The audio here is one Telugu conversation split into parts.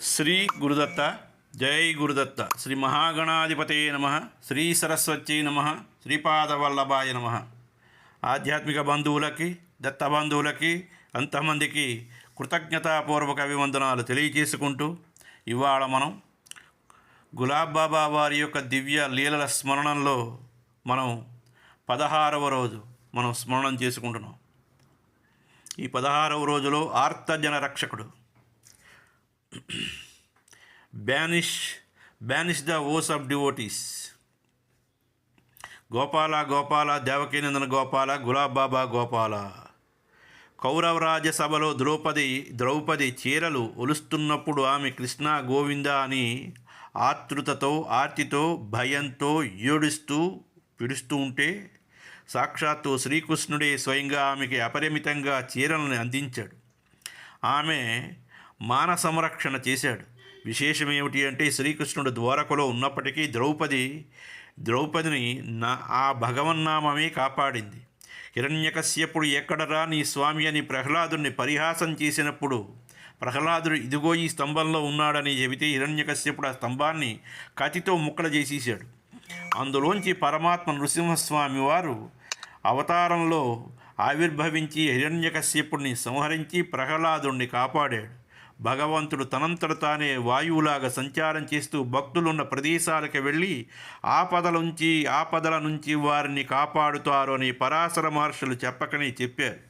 శ్రీ గురుదత్త జై గురుదత్త. శ్రీ మహాగణాధిపతే నమ. శ్రీ సరస్వతి నమ. శ్రీపాదవల్లభాయ నమ. ఆధ్యాత్మిక బంధువులకి దత్త బంధువులకి అంతమందికి కృతజ్ఞతాపూర్వక అభివందనాలు తెలియజేసుకుంటూ ఇవాళ మనం గులాబ్ బాబా వారి యొక్క దివ్య లీలల స్మరణంలో మనం పదహారవ రోజు మనం స్మరణం చేసుకుంటున్నాం. ఈ పదహారవ రోజులో ఆర్తజన రక్షకుడు banish banish the woes of devotees Gopala Gopala Devakinandana Gopala Gulab Baba Gopala కౌరవరాజ సభలో ద్రౌపది ద్రౌపది చీరలు ఒలుస్తున్నప్పుడు ఆమె కృష్ణ గోవింద అని ఆతృతతో ఆర్తితో భయంతో ఏడుస్తూ పిడుస్తూ ఉంటే సాక్షాత్తు శ్రీకృష్ణుడే స్వయంగా ఆమెకి అపరిమితంగా చీరలను అందించాడు ఆమె మాన సంరక్షణ చేశాడు. విశేషం ఏమిటి అంటే శ్రీకృష్ణుడు ద్వారకలో ఉన్నప్పటికీ ద్రౌపది ద్రౌపదిని నా ఆ భగవన్నామమే కాపాడింది. హిరణ్యకశ్యపుడు ఎక్కడరా నీ స్వామి అని ప్రహ్లాదుని పరిహాసం చేసినప్పుడు ప్రహ్లాదుడు ఇదిగో ఈ స్తంభంలో ఉన్నాడని చెబితే హిరణ్యకశ్యపుడు ఆ స్తంభాన్ని కతితో ముక్కలు చేసేసాడు. అందులోంచి పరమాత్మ నృసింహస్వామి వారు అవతారంలో ఆవిర్భవించి హిరణ్యకశ్యపుడిని సంహరించి ప్రహ్లాదుణ్ణి కాపాడాడు. భగవంతుడు తనంతట తానే వాయువులాగా సంచారం చేస్తూ భక్తులున్న ప్రదేశాలకు వెళ్ళి ఆపదల నుంచి ఆపదల నుంచి వారిని కాపాడుతారు అని పరాశర మహర్షులు చెప్పకనే చెప్పారు.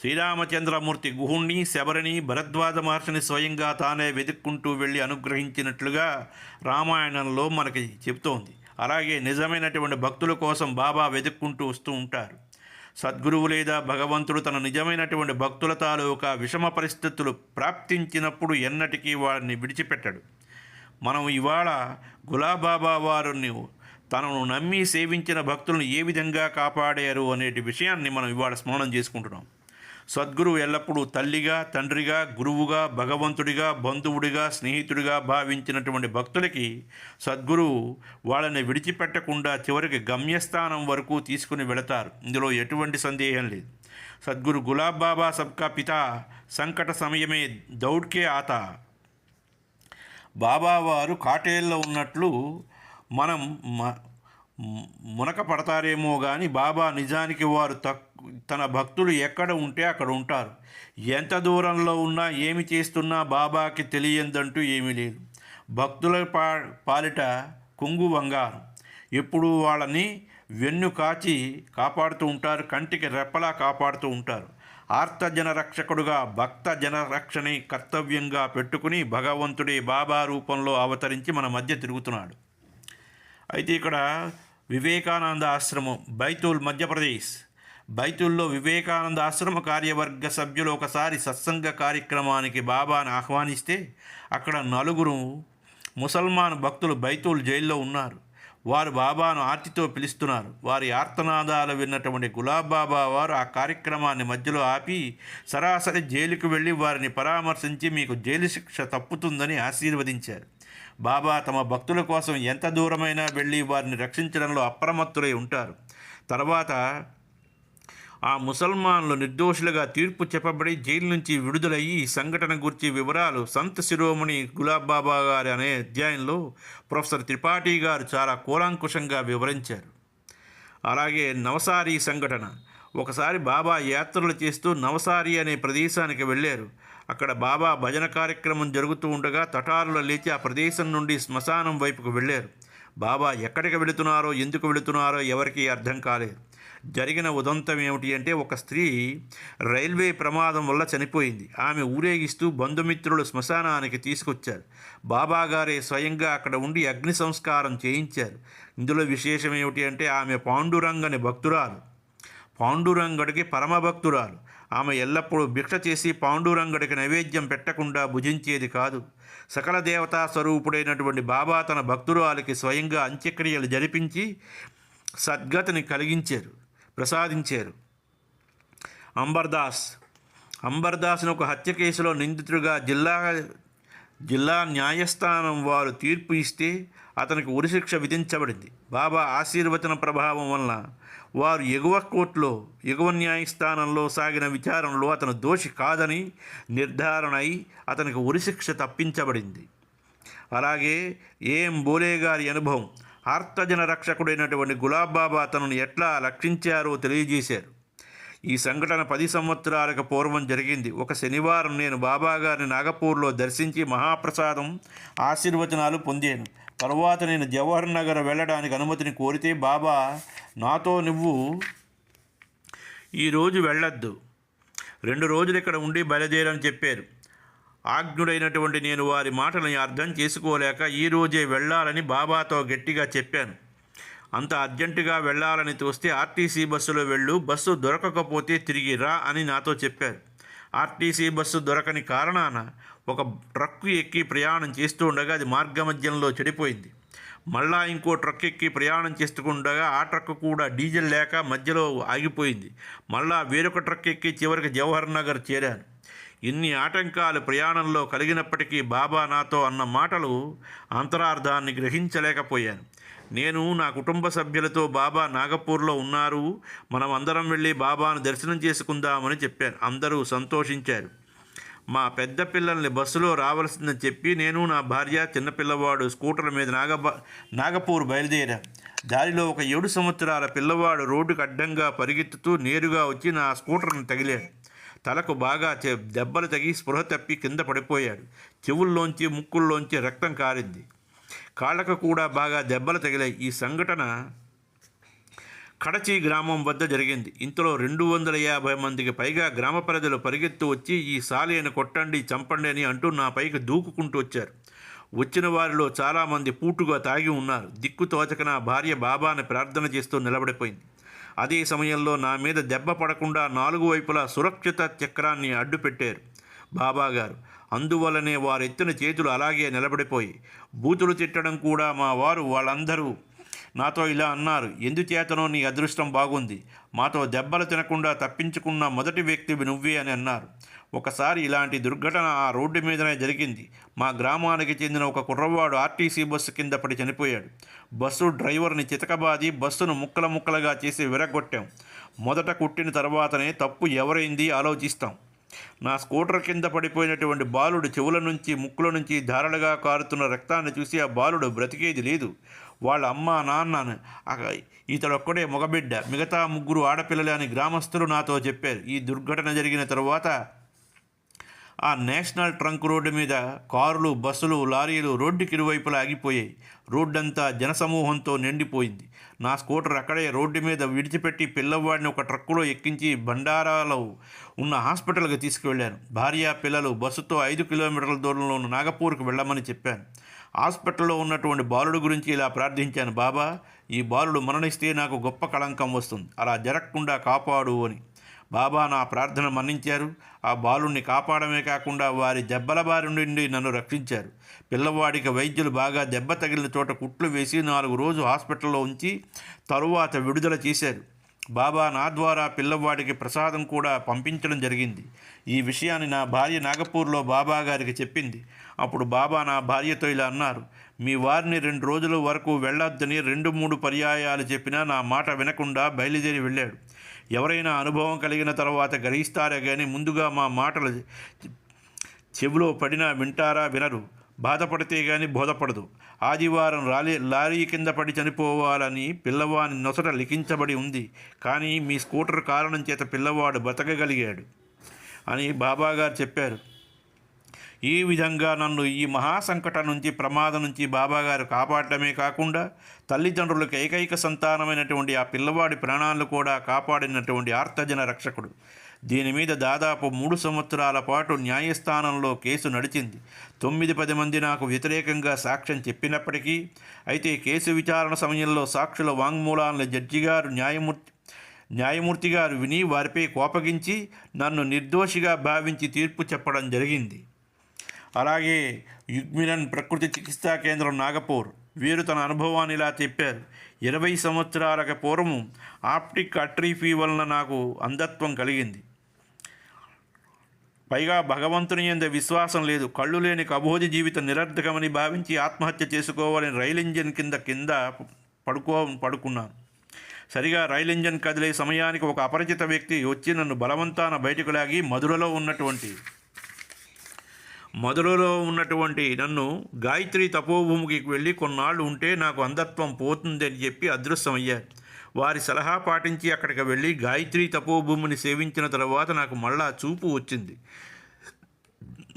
శ్రీరామచంద్రమూర్తి గుహుణ్ణి శబరిని భరద్వాజ మహర్షిని స్వయంగా తానే వెతుక్కుంటూ వెళ్ళి అనుగ్రహించినట్లుగా రామాయణంలో మనకి చెబుతోంది. అలాగే నిజమైనటువంటి భక్తుల కోసం బాబా వెతుక్కుంటూ వస్తూ ఉంటారు. సద్గురువు లేదా భగవంతుడు తన నిజమైనటువంటి భక్తుల తాలూకా విషమ పరిస్థితులు ప్రాప్తించినప్పుడు ఎన్నటికీ వారిని విడిచిపెట్టడు. మనం ఇవాళ గులాబాబా వారిని తనను నమ్మి సేవించిన భక్తులను ఏ విధంగా కాపాడారు అనేటి విషయాన్ని మనం ఇవాళ స్మరణం చేసుకుంటున్నాం. సద్గురువు ఎల్లప్పుడూ తల్లిగా తండ్రిగా గురువుగా భగవంతుడిగా బంధువుడిగా స్నేహితుడిగా భావించినటువంటి భక్తులకి సద్గురువు వాళ్ళని విడిచిపెట్టకుండా చివరికి గమ్యస్థానం వరకు తీసుకుని వెళతారు. ఇందులో ఎటువంటి సందేహం లేదు. సద్గురు గులాబ్ బాబా సబ్కా పితా సంకట సమయమే దౌడ్కే ఆత. బాబావారు కాటేల్లో ఉన్నట్లు మనం మ- మునక పడతారేమో కానీ బాబా నిజానికి వారు తక్ తన భక్తులు ఎక్కడ ఉంటే అక్కడ ఉంటారు. ఎంత దూరంలో ఉన్నా ఏమి చేస్తున్నా బాబాకి తెలియందంటూ ఏమీ లేదు. భక్తుల పా పాలిట కొంగు బంగారం. ఎప్పుడు వాళ్ళని వెన్ను కాచి కాపాడుతూ ఉంటారు కంటికి రెప్పలా కాపాడుతూ ఉంటారు. ఆర్తజన రక్షకుడుగా భక్త జనరక్షణని కర్తవ్యంగా పెట్టుకుని భగవంతుడి బాబా రూపంలో అవతరించి మన మధ్య తిరుగుతున్నాడు. అయితే ఇక్కడ వివేకానంద ఆశ్రమం బైతుల్ మధ్యప్రదేశ్. బైతుల్లో వివేకానంద ఆశ్రమ కార్యవర్గ సభ్యులు ఒకసారి సత్సంగ కార్యక్రమానికి బాబాను ఆహ్వానిస్తే అక్కడ నలుగురు ముసల్మాన్ భక్తులు బైతుల్ జైల్లో ఉన్నారు. వారు బాబాను ఆర్తితో పిలుస్తున్నారు. వారి ఆర్తనాదాలు విన్నటువంటి గులాబ్ బాబా వారు ఆ కార్యక్రమాన్ని మధ్యలో ఆపి సరాసరి జైలుకు వెళ్ళి వారిని పరామర్శించి మీకు జైలు శిక్ష తప్పుతుందని ఆశీర్వదించారు. బాబా తమ భక్తుల కోసం ఎంత దూరమైనా వెళ్ళి వారిని రక్షించడంలో అప్రమత్తులై ఉంటారు. తర్వాత ఆ ముసల్మాన్లు నిర్దోషులుగా తీర్పు చెప్పబడి జైలు నుంచి విడుదలయ్యి ఈ సంఘటన గురించి వివరాలు సంత్ శిరోమణి గులాబ్ బాబా గారి అనే అధ్యాయంలో ప్రొఫెసర్ త్రిపాఠి గారు చాలా కూలంకుషంగా వివరించారు. అలాగే నవసారి సంఘటన. ఒకసారి బాబా యాత్రలు చేస్తూ నవసారి అనే ప్రదేశానికి వెళ్ళారు. అక్కడ బాబా భజన కార్యక్రమం జరుగుతూ ఉండగా తటారులు లేచి ఆ ప్రదేశం నుండి శ్మశానం వైపుకు వెళ్ళారు. బాబా ఎక్కడికి వెళుతున్నారో ఎందుకు వెళుతున్నారో ఎవరికీ అర్థం కాలేదు. జరిగిన ఉదంతం ఏమిటి అంటే ఒక స్త్రీ రైల్వే ప్రమాదం వల్ల చనిపోయింది. ఆమె ఊరేగిస్తూ బంధుమిత్రులు శ్మశానానికి తీసుకొచ్చారు. బాబాగారే స్వయంగా అక్కడ ఉండి అగ్ని సంస్కారం చేయించారు. ఇందులో విశేషం ఏమిటి అంటే ఆమె పాండురంగని భక్తురాలు. పాండురంగడికి పరమభక్తురాలు. ఆమె ఎల్లప్పుడూ భిక్ష చేసి పాండురంగడికి నైవేద్యం పెట్టకుండా భుజించేది కాదు. సకల దేవతా స్వరూపుడైనటువంటి బాబా తన భక్తురాలికి స్వయంగా అంత్యక్రియలు జరిపించి సద్గతిని కలిగించారు ప్రసాదించారు. అంబర్దాస్. అంబర్దాస్ను ఒక హత్య కేసులో నిందితుడిగా జిల్లా జిల్లా న్యాయస్థానం వారు తీర్పు ఇస్తే అతనికి ఉరిశిక్ష విధించబడింది. బాబా ఆశీర్వచన ప్రభావం వలన వారు ఎగువ కోర్టులో ఎగువ న్యాయస్థానంలో సాగిన విచారణలో అతను దోషి కాదని నిర్ధారణ అయి అతనికి ఉరిశిక్ష తప్పించబడింది. అలాగే ఏం బోలే గారి అనుభవం ఆర్తజన రక్షకుడైనటువంటి గులాబ్ బాబా తనను ఎట్లా రక్షించారో తెలియజేశారు. ఈ సంఘటన పది సంవత్సరాలకు పూర్వం జరిగింది. ఒక శనివారం నేను బాబా గారిని నాగపూర్లో దర్శించి మహాప్రసాదం ఆశీర్వచనాలు పొందాను. తరువాత నేను జవహర్ నగర్ వెళ్ళడానికి అనుమతిని కోరితే బాబా నాతో నువ్వు ఈరోజు వెళ్ళొద్దు. రెండు రోజులు ఇక్కడ ఉండి బయలుదేరని చెప్పారు. ఆజ్ఞుడైనటువంటి నేను వారి మాటలని అర్థం చేసుకోలేక ఈ రోజే వెళ్ళాలని బాబాతో గట్టిగా చెప్పాను. అంత అర్జెంటుగా వెళ్ళాలని చూస్తే ఆర్టీసీ బస్సులో వెళ్ళు బస్సు దొరకకపోతే తిరిగి రా అని నాతో చెప్పారు. ఆర్టీసీ బస్సు దొరకని కారణాన ఒక ట్రక్కు ఎక్కి ప్రయాణం చేస్తూ ఉండగా అది మార్గమధ్యంలో చెడిపోయింది. మళ్ళా ఇంకో ట్రక్ ఎక్కి ప్రయాణం చేస్తుండగా ఆ ట్రక్ కూడా డీజిల్ లేక మధ్యలో ఆగిపోయింది. మళ్ళా వేరొక ట్రక్ ఎక్కి చివరికి జవహర్ నగర్ చేరాను. ఇన్ని ఆటంకాలు ప్రయాణంలో కలిగినప్పటికీ బాబా నాతో అన్న మాటలు అంతరార్థాన్ని గ్రహించలేకపోయాను. నేను నా కుటుంబ సభ్యులతో బాబా నాగపూర్లో ఉన్నారు. మనం అందరం వెళ్ళి బాబాను దర్శనం చేసుకుందామని చెప్పాను. అందరూ సంతోషించారు. మా పెద్ద పిల్లల్ని బస్సులో రావాల్సిందని చెప్పి నేను నా భార్య చిన్నపిల్లవాడు స్కూటర్ మీద నాగబ నాగపూర్ బయలుదేరాం. దారిలో ఒక ఏడు సంవత్సరాల పిల్లవాడు రోడ్డుకు అడ్డంగా పరిగెత్తుతూ నేరుగా వచ్చి నా స్కూటర్ను తగిలాడు. తలకు బాగా దెబ్బలు తగి స్పృహ తప్పి కింద పడిపోయాడు. చెవుల్లోంచి ముక్కుల్లోంచి రక్తం కారింది. కాళ్ళకు కూడా బాగా దెబ్బలు తగిలాయి. ఈ సంఘటన కడచి గ్రామం వద్ద జరిగింది. ఇంతలో రెండు వందల యాభై మందికి పైగా గ్రామ ప్రజలు పరిగెత్తు వచ్చి ఈ సాలేను కొట్టండి చంపండి అని అంటూ నా పైకి దూకుకుంటూ వచ్చారు. వచ్చిన వారిలో చాలామంది పూటుగా తాగి ఉన్నారు. దిక్కు తోచక నా భార్య బాబాని ప్రార్థన చేస్తూ నిలబడిపోయింది. అదే సమయంలో నా మీద దెబ్బ పడకుండా నాలుగు వైపులా సురక్షిత చక్రాన్ని అడ్డుపెట్టారు బాబాగారు అందువలనే వారెత్తిన చేతులు అలాగే నిలబడిపోయి బూతులు తిట్టడం కూడా మా వారు వాళ్ళందరూ నాతో ఇలా అన్నారు ఎందుచేతనో నీ అదృష్టం బాగుంది. మాతో దెబ్బలు తినకుండా తప్పించుకున్న మొదటి వ్యక్తివి నువ్వే అని అన్నారు. ఒకసారి ఇలాంటి దుర్ఘటన ఆ రోడ్డు మీదనే జరిగింది. మా గ్రామానికి చెందిన ఒక కుర్రవాడు ఆర్టీసీ బస్సు కింద పడి చనిపోయాడు. బస్సు డ్రైవర్ని చితకబాది బస్సును ముక్కల ముక్కలుగా చేసి విరగొట్టాం మొదట కుట్టిన తర్వాతనే తప్పు ఎవరైంది ఆలోచిస్తాం. నా స్కూటర్ కింద పడిపోయినటువంటి బాలుడు చెవుల నుంచి ముక్కుల నుంచి ధారలుగా కారుతున్న రక్తాన్ని చూసి ఆ బాలుడు బ్రతికేది లేదు. వాళ్ళ అమ్మ నాన్న ఇతడొక్కడే మగబిడ్డ. మిగతా ముగ్గురు ఆడపిల్లలే అని గ్రామస్తులు నాతో చెప్పారు. ఈ దుర్ఘటన జరిగిన తరువాత ఆ నేషనల్ ట్రంక్ రోడ్డు మీద కారులు బస్సులు లారీలు రోడ్డుకి ఇరువైపులా ఆగిపోయాయి. రోడ్డంతా జనసమూహంతో నిండిపోయింది. నా స్కూటర్ అక్కడే రోడ్డు మీద విడిచిపెట్టి పిల్లవాడిని ఒక ట్రక్కులో ఎక్కించి బండారాలో ఉన్న హాస్పిటల్కి తీసుకువెళ్ళాను. భార్య పిల్లలు బస్సుతో ఐదు కిలోమీటర్ల దూరంలో ఉన్న నాగపూర్కి వెళ్ళమని చెప్పాను. హాస్పిటల్లో ఉన్నటువంటి బాలుడు గురించి ఇలా ప్రార్థించాను బాబా ఈ బాలుడు మరణిస్తే నాకు గొప్ప కళంకం వస్తుంది. అలా జరగకుండా కాపాడు అని. బాబా నా ప్రార్థన మన్నించారు. ఆ బాలుణ్ణి కాపాడమే కాకుండా వారి దెబ్బల బారి నుండి నన్ను రక్షించారు. పిల్లవాడికి వైద్యులు బాగా దెబ్బ తగిలిన చోట కుట్లు వేసి నాలుగు రోజు హాస్పిటల్లో ఉంచి తరువాత విడుదల చేశారు. బాబా నా ద్వారా పిల్లవాడికి ప్రసాదం కూడా పంపించడం జరిగింది. ఈ విషయాన్ని నా భార్య నాగపూర్లో బాబా గారికి చెప్పింది. అప్పుడు బాబా నా భార్యతో ఇలా అన్నారు మీ వారిని రెండు రోజుల వరకు వెళ్ళొద్దని రెండు మూడు పర్యాయాలు చెప్పినా నా మాట వినకుండా బయలుదేరి వెళ్ళాడు. ఎవరైనా అనుభవం కలిగిన తర్వాత గ్రహిస్తారే కానీ ముందుగా మా మాటలు చెవిలో పడినా వింటారా వినరు. బాధపడితే గాని బోధపడదు. ఆదివారం రాలీ లారీ కింద పడి చనిపోవాలని పిల్లవాని నొసట లిఖించబడి ఉంది. కానీ మీ స్కూటర్ కారణం చేత పిల్లవాడు బతకగలిగాడు అని బాబాగారు చెప్పారు. ఈ విధంగా నన్ను ఈ మహాసంకటం నుంచి ప్రమాదం నుంచి బాబాగారు కాపాడటమే కాకుండా తల్లిదండ్రులకు ఏకైక సంతానమైనటువంటి ఆ పిల్లవాడి ప్రాణాలను కూడా కాపాడినటువంటి ఆర్తజన రక్షకుడు. దీని మీద దాదాపు మూడు సంవత్సరాల పాటు న్యాయస్థానంలో కేసు నడిచింది. తొమ్మిది పది మంది నాకు వ్యతిరేకంగా సాక్ష్యం చెప్పినప్పటికీ అయితే కేసు విచారణ సమయంలో సాక్షుల వాంగ్మూలాలను జడ్జి గారు న్యాయమూర్తి న్యాయమూర్తి గారు విని వారిపై కోపగించి నన్ను నిర్దోషిగా భావించి తీర్పు చెప్పడం జరిగింది. అలాగే యుగ్మిరన్ ప్రకృతి చికిత్సా కేంద్రం నాగపూర్ వీరు తన అనుభవాన్ని ఇలా చెప్పారు. ఇరవై సంవత్సరాలకు పూర్వం ఆప్టిక్ అట్రీఫీ వలన నాకు అంధత్వం కలిగింది. పైగా భగవంతుని ఎందు విశ్వాసం లేదు. కళ్ళు లేని కబోధి జీవితం నిరర్ధకమని భావించి ఆత్మహత్య చేసుకోవాలని రైలు ఇంజిన్ కింద కింద పడుకో పడుకున్నాను. సరిగా రైలు ఇంజన్ కదిలే సమయానికి ఒక అపరిచిత వ్యక్తి వచ్చి నన్ను బలవంతాన బయటకు లాగి మధురలో ఉన్నటువంటి మధురలో ఉన్నటువంటి నన్ను గాయత్రి తపోభూమికి వెళ్ళి కొన్నాళ్ళు ఉంటే నాకు అంధత్వం పోతుంది అని చెప్పి అదృశ్యమయ్యారు వారి సలహా పాటించి అక్కడికి వెళ్ళి గాయత్రి తపోభూమిని సేవించిన తర్వాత నాకు మళ్ళా చూపు వచ్చింది.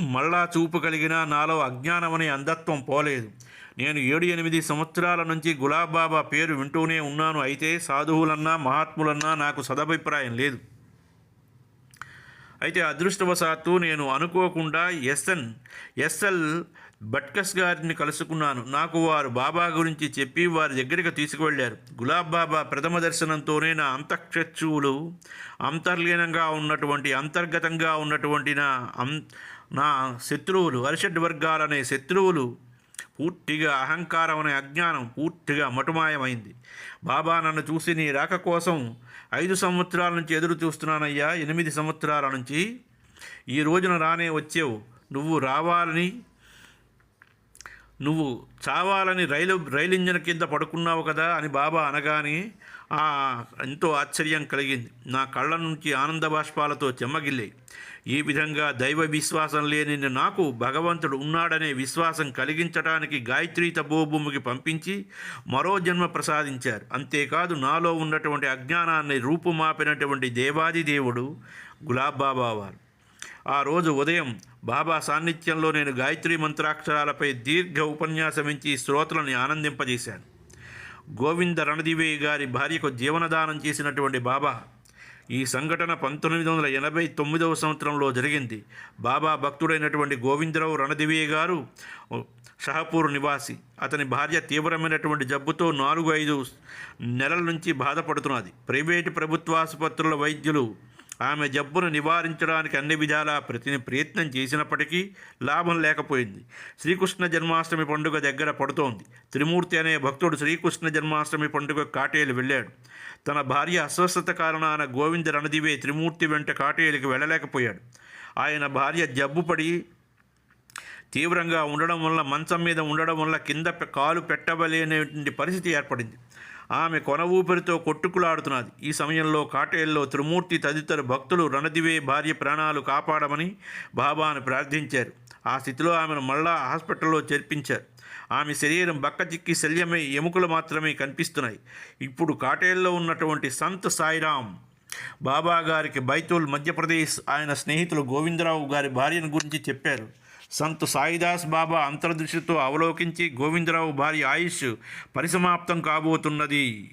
మళ్ళా చూపు కలిగిన నాలో అజ్ఞానమనే అంధత్వం పోలేదు. నేను ఏడు ఎనిమిది సంవత్సరాల నుంచి గులాబ్ బాబా పేరు వింటూనే ఉన్నాను. అయితే సాధువులన్నా మహాత్ములన్నా నాకు సదభిప్రాయం లేదు. అయితే అదృష్టవశాత్తు నేను అనుకోకుండా ఎస్ఎన్ ఎస్ఎల్ భట్కస్ గారిని కలుసుకున్నాను. నాకు వారు బాబా గురించి చెప్పి వారి దగ్గరికి తీసుకువెళ్ళారు. గులాబ్ బాబా ప్రథమ దర్శనంతోనే నా అంతఃచక్షువులు అంతర్లీనంగా ఉన్నటువంటి అంతర్గతంగా ఉన్నటువంటి నా అం నా శత్రువులు అరిషడ్ వర్గాలనే శత్రువులు పూర్తిగా అహంకారం అనే అజ్ఞానం పూర్తిగా మటుమాయమైంది. బాబా నన్ను చూసి నీ రాక కోసం ఐదు సంవత్సరాల నుంచి ఎదురు చూస్తున్నానయ్యా ఎనిమిది సంవత్సరాల నుంచి. ఈ రోజున రానే వచ్చావు. నువ్వు రావాలని నువ్వు చావాలని రైలు రైలు ఇంజన్ కింద పడుకున్నావు కదా అని బాబా అనగానే ఆ ఎంతో ఆశ్చర్యం కలిగింది. నా కళ్ళ నుంచి ఆనంద బాష్పాలతో చెమ్మగిల్లాయి. ఈ విధంగా దైవ విశ్వాసం లేని నాకు భగవంతుడు ఉన్నాడనే విశ్వాసం కలిగించడానికి గాయత్రి తపోభూమికి పంపించి మరో జన్మ ప్రసాదించారు. అంతేకాదు నాలో ఉన్నటువంటి అజ్ఞానాన్ని రూపుమాపినటువంటి దేవాది దేవుడు గులాబ్ బాబా వారు. ఆ రోజు ఉదయం బాబా సాన్నిధ్యంలో నేను గాయత్రి మంత్రాక్షరాలపై దీర్ఘ ఉపన్యాసం ఇచ్చి శ్రోతలను ఆనందింపజేశాను. గోవింద రణదివే గారి భార్యకు జీవనదానం చేసినటువంటి బాబా ఈ సంఘటన పంతొమ్మిది వందల ఎనభై తొమ్మిదవ సంవత్సరంలో జరిగింది. బాబా భక్తుడైనటువంటి గోవిందరావు రణదివే గారు షహపూర్ నివాసి. అతని భార్య తీవ్రమైనటువంటి జబ్బుతో నాలుగు ఐదు నెలల నుంచి బాధపడుతున్నది. ప్రైవేటు ప్రభుత్వ ఆసుపత్రుల వైద్యులు ఆమె జబ్బును నివారించడానికి అన్ని విధాలా ప్రతి ప్రయత్నం చేసినప్పటికీ లాభం లేకపోయింది. శ్రీకృష్ణ జన్మాష్టమి పండుగ దగ్గర పడుతోంది. త్రిమూర్తి అనే భక్తుడు శ్రీకృష్ణ జన్మాష్టమి పండుగ కాటేలు వెళ్ళాడు. తన భార్య అస్వస్థత కారణాన గోవింద రణదివే త్రిమూర్తి వెంట కాటేలుకి వెళ్ళలేకపోయాడు. ఆయన భార్య జబ్బుపడి తీవ్రంగా ఉండడం వల్ల మంచం మీద ఉండడం వల్ల కింద కాలు పెట్టవలేనటువంటి పరిస్థితి ఏర్పడింది. ఆమె కొన ఊపిరితో కొట్టుకులాడుతున్నది. ఈ సమయంలో కాటేల్లో త్రిమూర్తి తదితర భక్తులు రణదివే భార్య ప్రాణాలు కాపాడమని బాబాను ప్రార్థించారు. ఆ స్థితిలో ఆమెను మళ్ళా హాస్పిటల్లో చేర్పించారు. ఆమె శరీరం బక్కచిక్కి శల్యమై ఎముకలు మాత్రమే కనిపిస్తున్నాయి. ఇప్పుడు కాటేల్లో ఉన్నటువంటి సంత్ సాయిరాం బాబా గారికి బైతుల్ మధ్యప్రదేశ్ ఆయన స్నేహితులు గోవిందరావు గారి భార్యను గురించి చెప్పారు. సంత్ సాయిదాస్ బాబా అంతర్దృష్టితో అవలోకించి గోవిందరావు భార్య ఆయుష్ పరిసమాప్తం కాబోతున్నది.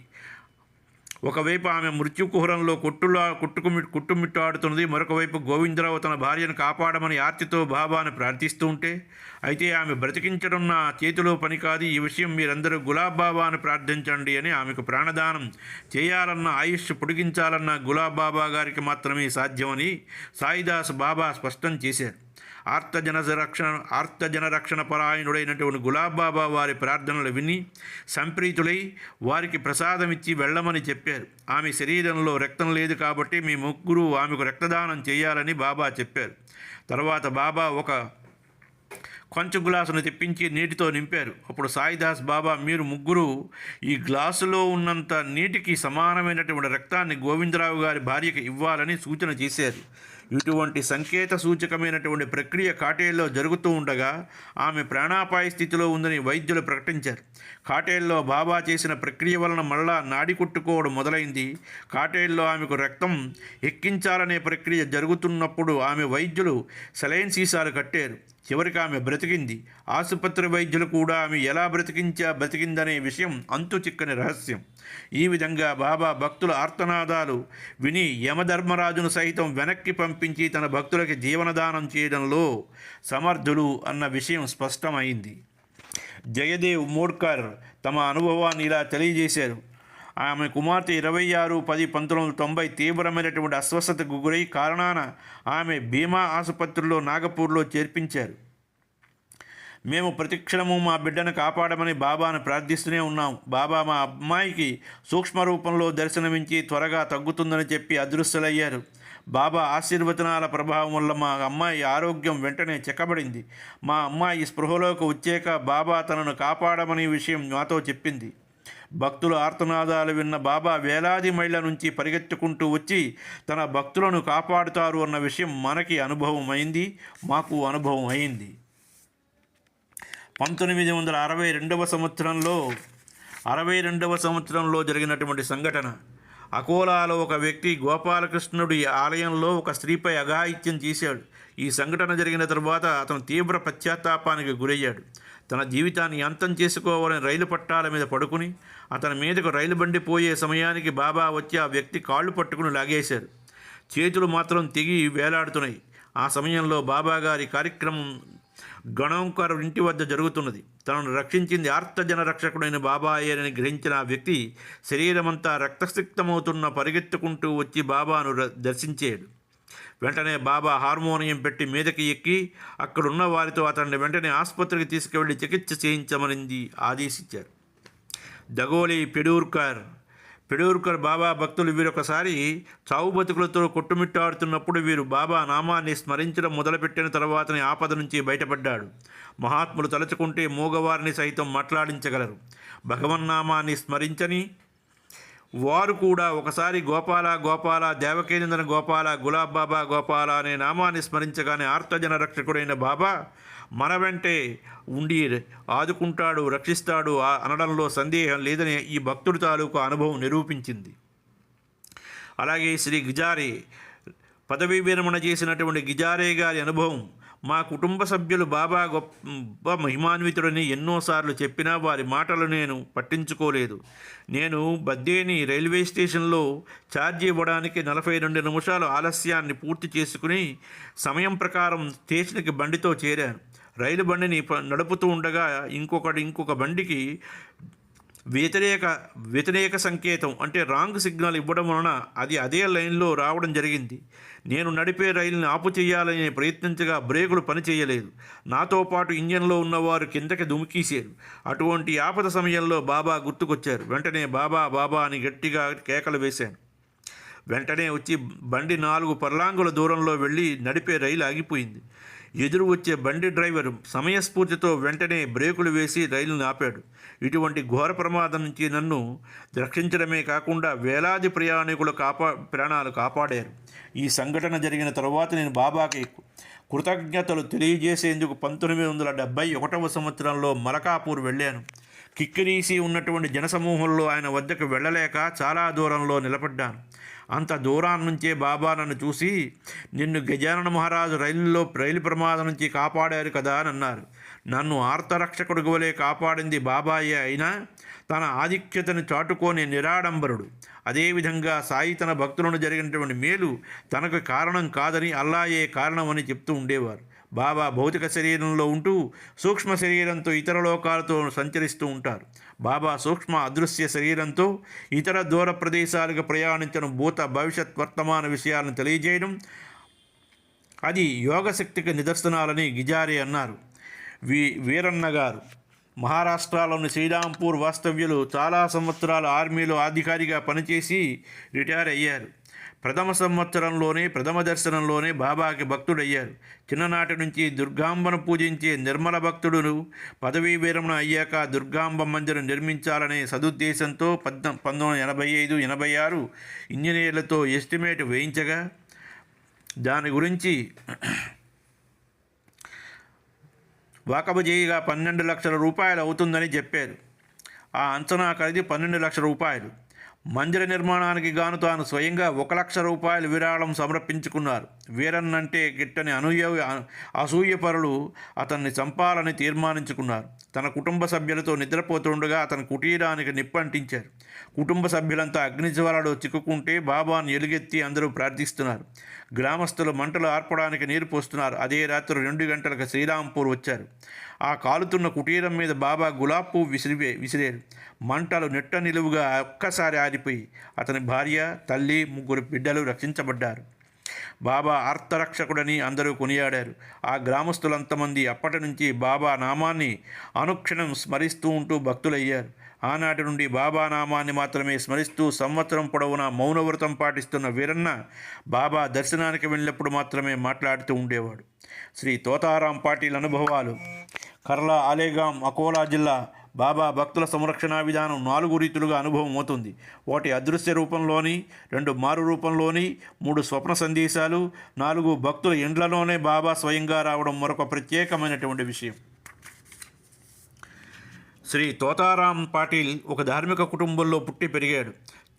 ఒకవైపు ఆమె మృత్యుకుహరంలో కొట్టులా కొట్టుకుమి కుట్టుమిట్టాడుతున్నది. మరొకవైపు గోవిందరావు తన భార్యను కాపాడమని ఆర్తితో బాబాను ప్రార్థిస్తూ ఉంటే అయితే ఆమె బ్రతికించడం నా చేతిలో పని కాదు. ఈ విషయం మీరందరూ గులాబ్ బాబాను ప్రార్థించండి అని ఆమెకు ప్రాణదానం చేయాలన్న ఆయుష్ పొడిగించాలన్న గులాబ్ బాబా గారికి మాత్రమే సాధ్యమని సాయిదాస్ బాబా స్పష్టం చేశారు. ఆర్తజన రక్షణ ఆర్తజన రక్షణ పరాయణుడైనటువంటి గులాబ్ బాబా వారి ప్రార్థనలు విని సంప్రీతులై వారికి ప్రసాదం ఇచ్చి వెళ్ళమని చెప్పారు. ఆమె శరీరంలో రక్తం లేదు కాబట్టి మీ ముగ్గురు ఆమెకు రక్తదానం చేయాలని బాబా చెప్పారు. తర్వాత బాబా ఒక కొంచెం గ్లాసును తెప్పించి నీటితో నింపారు. అప్పుడు సాయిదాస్ బాబా మీరు ముగ్గురు ఈ గ్లాసులో ఉన్నంత నీటికి సమానమైనటువంటి రక్తాన్ని గోవిందరావు గారి భార్యకి ఇవ్వాలని సూచన చేశారు. ఇటువంటి సంకేత సూచకమైనటువంటి ప్రక్రియ కాటేల్లో జరుగుతూ ఉండగా ఆమె ప్రాణాపాయ స్థితిలో ఉందని వైద్యులు ప్రకటించారు. కాటేల్లో బాబా చేసిన ప్రక్రియ వలన మళ్ళా నాడి కొట్టుకోవడం మొదలైంది. కాటేల్లో ఆమెకు రక్తం ఎక్కించాలనే ప్రక్రియ జరుగుతున్నప్పుడు ఆమె వైద్యులు సెలైన్ సీసాలు కట్టారు. చివరికి ఆమె బ్రతికింది. ఆసుపత్రి వైద్యులు కూడా ఆమె ఎలా బ్రతికించా బ్రతికిందనే విషయం అంతు చిక్కని రహస్యం. ఈ విధంగా బాబా భక్తుల ఆర్తనాదాలు విని యమధర్మరాజును సైతం వెనక్కి పంపించి తన భక్తులకి జీవనదానం చేయడంలో సమర్థులు అన్న విషయం స్పష్టమైంది. జయదేవ్ మోడ్కర్ తమ అనుభవాన్ని ఇలా తెలియజేశారు. ఆమె కుమార్తె ఇరవై ఆరు పది పంతొమ్మిది వందల తొంభై తీవ్రమైనటువంటి అస్వస్థతకు గురై కారణాన ఆమె భీమా ఆసుపత్రిలో నాగపూర్లో చేర్పించారు. మేము ప్రతిక్షణము మా బిడ్డను కాపాడమని బాబాను ప్రార్థిస్తూనే ఉన్నాం. బాబా మా అమ్మాయికి సూక్ష్మ రూపంలో దర్శనమించి త్వరగా తగ్గుతుందని చెప్పి అదృశ్యులయ్యారు. బాబా ఆశీర్వచనాల ప్రభావం వల్ల మా అమ్మాయి ఆరోగ్యం వెంటనే చెక్కబడింది. మా అమ్మాయి స్పృహలోకి వచ్చాక బాబా తనను కాపాడమని విషయం నాతో చెప్పింది. భక్తుల ఆర్తనాదాలు విన్న బాబా వేలాది మైళ్ళ నుంచి పరిగెత్తుకుంటూ వచ్చి తన భక్తులను కాపాడుతారు అన్న విషయం మనకి అనుభవం అయింది మాకు అనుభవం అయింది పంతొమ్మిది వందల అరవై రెండవ సంవత్సరంలో అరవై రెండవ సంవత్సరంలో జరిగినటువంటి సంఘటన. అకోలాలో ఒక వ్యక్తి గోపాలకృష్ణుడి ఆలయంలో ఒక స్త్రీపై అఘాయిత్యం చేశాడు. ఈ సంఘటన జరిగిన తర్వాత అతను తీవ్ర పశ్చాత్తాపానికి గురయ్యాడు. తన జీవితాన్ని అంతం చేసుకోవాలని రైలు పట్టాల మీద పడుకుని అతని మీదకు రైలు బండి పోయే సమయానికి బాబా వచ్చి ఆ వ్యక్తి కాళ్ళు పట్టుకుని లాగేశారు. చేతులు మాత్రం తెగి వేలాడుతున్నాయి. ఆ సమయంలో బాబా గారి కార్యక్రమం గణంకర్ ఇంటి వద్ద జరుగుతున్నది. తనను రక్షించింది ఆర్తజన రక్షకుడైన బాబాయేనని గ్రహించిన ఆ వ్యక్తి శరీరమంతా రక్తసిక్తమవుతున్న పరిగెత్తుకుంటూ వచ్చి బాబాను దర్శించాడు. వెంటనే బాబా హార్మోనియం పెట్టి మీదకి ఎక్కి అక్కడున్న వారితో అతన్ని వెంటనే ఆసుపత్రికి తీసుకువెళ్ళి చికిత్స చేయించమనింది ఆదేశించారు. దగోలి పెడూర్కర్. పెడూర్కర్ బాబా భక్తులు వీరొకసారి చావు బతుకులతో కొట్టుమిట్టాడుతున్నప్పుడు వీరు బాబా నామాన్ని స్మరించడం మొదలుపెట్టిన తర్వాతనే ఆపద నుంచి బయటపడ్డాడు. మహాత్ములు తలుచుకుంటే మూగవారిని సైతం మాట్లాడించగలరు. భగవన్నామాన్ని స్మరించని వారు కూడా ఒకసారి గోపాల గోపాల దేవకేంద్ర గోపాల గులాబ్ బాబా గోపాల అనే నామాన్ని స్మరించగానే ఆర్తజన రక్షకుడైన బాబా మన వెంటే ఉండి ఆదుకుంటాడు రక్షిస్తాడు. ఆ అనడంలో సందేహం లేదని ఈ భక్తుడి తాలూకు అనుభవం నిరూపించింది. అలాగే శ్రీ గిజారే పదవీ విరమణ చేసినటువంటి గిజారే గారి అనుభవం మా కుటుంబ సభ్యులు బాబా గొప్ప మహిమాన్వితుడని ఎన్నోసార్లు చెప్పినా వారి మాటలు నేను పట్టించుకోలేదు. నేను బద్దేని రైల్వే స్టేషన్లో ఛార్జ్ ఇవ్వడానికి నలభై రెండు నిమిషాలు ఆలస్యాన్ని పూర్తి చేసుకుని సమయం ప్రకారం స్టేషన్కి బండితో చేరాను. రైలు బండిని ప- నడుపుతూ ఉండగా ఇంకొకటి ఇంకొక బండికి వ్యతిరేక వ్యతిరేక సంకేతం అంటే రాంగ్ సిగ్నల్ ఇవ్వడం వలన అది అదే లైన్లో రావడం జరిగింది. నేను నడిపే రైలుని ఆపు చేయాలని ప్రయత్నించగా బ్రేకులు పనిచేయలేదు నాతో పాటు ఇంజన్లో ఉన్నవారు కిందకి దుమికీసారు అటువంటి ఆపద సమయంలో బాబా గుర్తుకొచ్చారు. వెంటనే బాబా బాబా అని గట్టిగా కేకలు వేశాను. వెంటనే వచ్చి బండి నాలుగు పర్లాంగుల దూరంలో వెళ్ళి నడిపే రైలు ఆగిపోయింది. ఎదురు వచ్చే బండి డ్రైవర్ సమయస్ఫూర్తితో వెంటనే బ్రేకులు వేసి రైలును ఆపాడు. ఇటువంటి ఘోర ప్రమాదం నుంచి నన్ను రక్షించడమే కాకుండా వేలాది ప్రయాణికులు కాపా ప్రాణాలు కాపాడారు. ఈ సంఘటన జరిగిన తరువాత నేను బాబాకి కృతజ్ఞతలు తెలియజేసేందుకు పంతొమ్మిది వందల డెబ్బై ఒకటవ సంవత్సరంలో మలకాపూర్ వెళ్ళాను. కిక్కిరీసి ఉన్నటువంటి జనసమూహంలో ఆయన వద్దకు వెళ్ళలేక చాలా దూరంలో నిలబడ్డాను. అంత దూరం నుంచే బాబా నన్ను చూసి నిన్ను గజానన మహారాజు రైలులో రైలు ప్రమాదం నుంచి కాపాడారు కదా అని అన్నారు. నన్ను ఆర్తరక్షకుడు వలె కాపాడింది బాబాయే అయినా తన ఆధిక్యతను చాటుకోని నిరాడంబరుడు. అదేవిధంగా సాయి తన భక్తులను జరిగినటువంటి మేలు తనకు కారణం కాదని అల్లాయే కారణమని చెప్తూ ఉండేవారు. బాబా భౌతిక శరీరంలో ఉంటూ సూక్ష్మ శరీరంతో ఇతర లోకాలతో సంచరిస్తూ ఉంటారు. బాబా సూక్ష్మ అదృశ్య శరీరంతో ఇతర దూర ప్రదేశాలకు ప్రయాణించడం భూత భవిష్యత్ వర్తమాన విషయాలను తెలియజేయడం అది యోగశక్తికి నిదర్శనాలని గిజారే అన్నారు. వి వీరన్న గారు మహారాష్ట్రలోని శ్రీరాంపూర్ వాస్తవ్యులు చాలా సంవత్సరాల ఆర్మీలో అధికారిగా పనిచేసి రిటైర్ అయ్యారు. ప్రథమ సంవత్సరంలోనే ప్రథమ దర్శనంలోనే బాబాకి భక్తుడయ్యారు. చిన్ననాటి నుంచి దుర్గాంబను పూజించే నిర్మల భక్తుడును పదవీ విరమణ అయ్యాక దుర్గాంబ మందిరం నిర్మించాలనే సదుద్దేశంతో పద్న పంతొమ్మిది ఎనభై ఐదు ఎనభై ఆరు ఇంజనీర్లతో ఎస్టిమేట్ వేయించగా దాని గురించి వాకబజేయిగా పన్నెండు లక్షల రూపాయలు అవుతుందని చెప్పారు. ఆ అంచనా ఖరీదు పన్నెండు లక్షల రూపాయలు. మందిర నిర్మాణానికి గాను తాను స్వయంగా ఒక లక్ష రూపాయలు విరాళం సమర్పించుకున్నారు. వీరన్నంటే గిట్టని అనూయ అసూయపరులు అతన్ని చంపాలని తీర్మానించుకున్నారు. తన కుటుంబ సభ్యులతో నిద్రపోతుండగా అతని కుటీరానికి నిప్పంటించారు. కుటుంబ సభ్యులంతా అగ్నిజ్వాలలో చిక్కుకుంటే బాబాను ఎలుగెత్తి అందరూ ప్రార్థిస్తున్నారు. గ్రామస్తులు మంటలు ఆర్పడానికి నీరు పోస్తున్నారు. అదే రాత్రి రెండు గంటలకు శ్రీరాంపూర్ వచ్చారు. ఆ కాలుతున్న కుటీరం మీద బాబా గులాబ్ పువ్వు విసిరివే విసిరేరు. మంటలు నెట్ట నిలువుగా ఒక్కసారి జారిపోయి అతని భార్య తల్లి ముగ్గురు బిడ్డలు రక్షించబడ్డారు. బాబా ఆర్తరక్షకుడని అందరూ కొనియాడారు. ఆ గ్రామస్తులంతమంది అప్పటి నుంచి బాబా నామాన్ని అనుక్షణం స్మరిస్తూ ఉంటూ భక్తులయ్యారు. ఆనాటి నుండి బాబా నామాన్ని మాత్రమే స్మరిస్తూ సంవత్సరం పొడవునా మౌనవ్రతం పాటిస్తున్న వీరన్న బాబా దర్శనానికి వెళ్ళినప్పుడు మాత్రమే మాట్లాడుతూ ఉండేవాడు. శ్రీ తోతారాం పాటిల్ అనుభవాలు. కర్లా ఆలేగాం అకోలా జిల్లా బాబా భక్తుల సంరక్షణ విధానం నాలుగు రీతులుగా అనుభవం అవుతుంది. ఒకటి అదృశ్య రూపంలోని రెండు మారు రూపంలోని మూడు స్వప్న సందేశాలు నాలుగు భక్తుల ఇండ్లలోనే బాబా స్వయంగా రావడం మరొక ప్రత్యేకమైనటువంటి విషయం. శ్రీ తోతారాం పాటిల్ ఒక ధార్మిక కుటుంబంలో పుట్టి పెరిగాడు.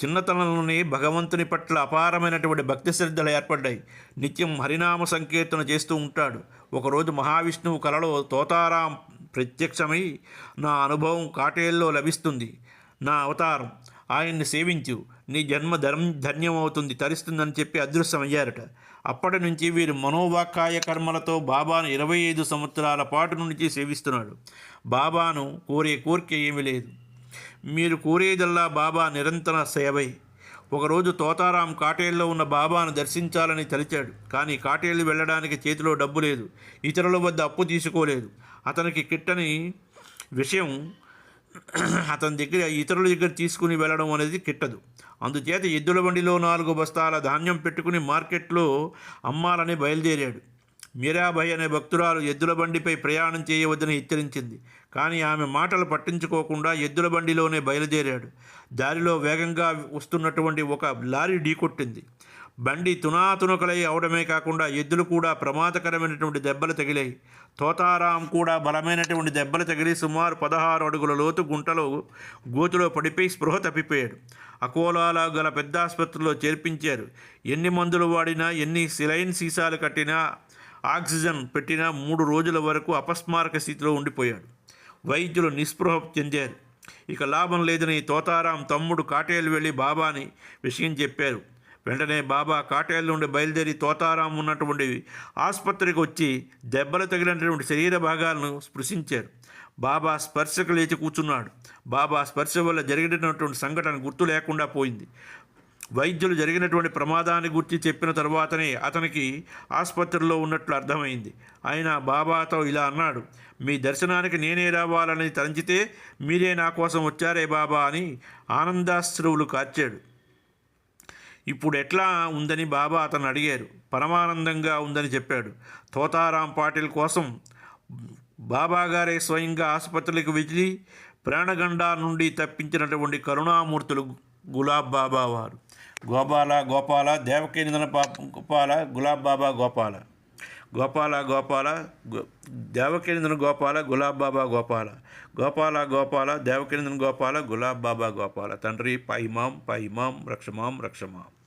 చిన్నతనంలోనే భగవంతుని పట్ల అపారమైనటువంటి భక్తి శ్రద్ధలు ఏర్పడ్డాయి. నిత్యం హరినామ సంకీర్తన చేస్తూ ఉంటాడు. ఒకరోజు మహావిష్ణువు కలలో తోతారాం ప్రత్యక్షమై నా అనుభవం కాటేల్లో లభిస్తుంది. నా అవతారం ఆయన్ని సేవించు. నీ జన్మ ధర్మ ధన్యమవుతుంది తరిస్తుందని చెప్పి అదృశ్యమయ్యారట. అప్పటి నుంచి వీరు మనోవాకాయ కర్మలతో బాబాను ఇరవై ఐదు సంవత్సరాల పాటు నుంచి సేవిస్తున్నాడు. బాబాను కోరే కోరిక ఏమీ లేదు. మీరు కోరేదల్లా బాబా నిరంతర సేవై ఒకరోజు తోతారాం కాటేల్లో ఉన్న బాబాను దర్శించాలని తలిచాడు. కానీ కాటేళ్ళు వెళ్ళడానికి చేతిలో డబ్బు లేదు. ఇతరుల వద్ద అప్పు తీసుకోలేదు. అతనికి కిట్టని విషయం అతని దగ్గర ఇతరుల దగ్గర తీసుకుని వెళ్ళడం అనేది కిట్టదు. అందుచేత ఎద్దుల బండిలో నాలుగు బస్తాల ధాన్యం పెట్టుకుని మార్కెట్లో అమ్మాలని బయలుదేరాడు. మీరాబాయి అనే భక్తురాలు ఎద్దుల బండిపై ప్రయాణం చేయవద్దని హెచ్చరించింది. కానీ ఆమె మాటలు పట్టించుకోకుండా ఎద్దుల బండిలోనే బయలుదేరాడు. దారిలో వేగంగా వస్తున్నటువంటి ఒక లారీ ఢీకొట్టింది. బండి తునాతునకలై అవడమే కాకుండా ఎద్దులు కూడా ప్రమాదకరమైనటువంటి దెబ్బలు తగిలాయి. తోతారాం కూడా బలమైనటువంటి దెబ్బలు తగిలి సుమారు పదహారు అడుగుల లోతు గుంటలో గోతులో పడిపోయి స్పృహ తప్పిపోయాడు. అకోలాలో గల పెద్ద ఆసుపత్రిలో చేర్పించారు. ఎన్ని మందులు వాడినా ఎన్ని సిలైన్ సీసాలు కట్టినా ఆక్సిజన్ పెట్టినా మూడు రోజుల వరకు అపస్మారక స్థితిలో ఉండిపోయాడు. వైద్యులు నిస్పృహ చెందారు. ఇక లాభం లేదని తోతారాం తమ్ముడు కాటేలు వెళ్ళి బాబాని విషయం చెప్పారు. వెంటనే బాబా కాటేళ్ళ నుండి బయలుదేరి తోతారాం ఉన్నటువంటి ఆసుపత్రికి వచ్చి దెబ్బలు తగిలినటువంటి శరీర భాగాలను స్పృశించారు. బాబా స్పర్శకు లేచి కూర్చున్నాడు. బాబా స్పర్శ వల్ల జరిగినటువంటి సంఘటన గుర్తు లేకుండా పోయింది. వైద్యులు జరిగినటువంటి ప్రమాదాన్ని గురించి చెప్పిన తర్వాతనే అతనికి ఆసుపత్రిలో ఉన్నట్లు అర్థమైంది. ఆయన బాబాతో ఇలా అన్నాడు మీ దర్శనానికి నేనే రావాలని తలంచితే మీరే నా కోసం వచ్చారే బాబా అని ఆనందాశ్రువులు కార్చాడు. ఇప్పుడు ఎట్లా ఉందని బాబా అతను అడిగారు. పరమానందంగా ఉందని చెప్పాడు. తోతారాం పాటిల్ కోసం బాబాగారే స్వయంగా ఆసుపత్రికి వెళ్ళి ప్రాణగండా నుండి తప్పించినటువంటి కరుణామూర్తులు గులాబ్ బాబా వారు. గోపాల గోపాల దేవకేంద్ర గోపాల గులాబ్ బాబా గోపాల. గోపాల గోపాల గో- దేవకేంద్ర గోపాల గులాబ్ బాబా గోపాల. గోపాల గోపాల దేవకేంద్రన్ గోపాల గులాబ్ బాబా గోపాల. తండ్రి పైమాం పైమాం రక్షమాం రక్షమాం.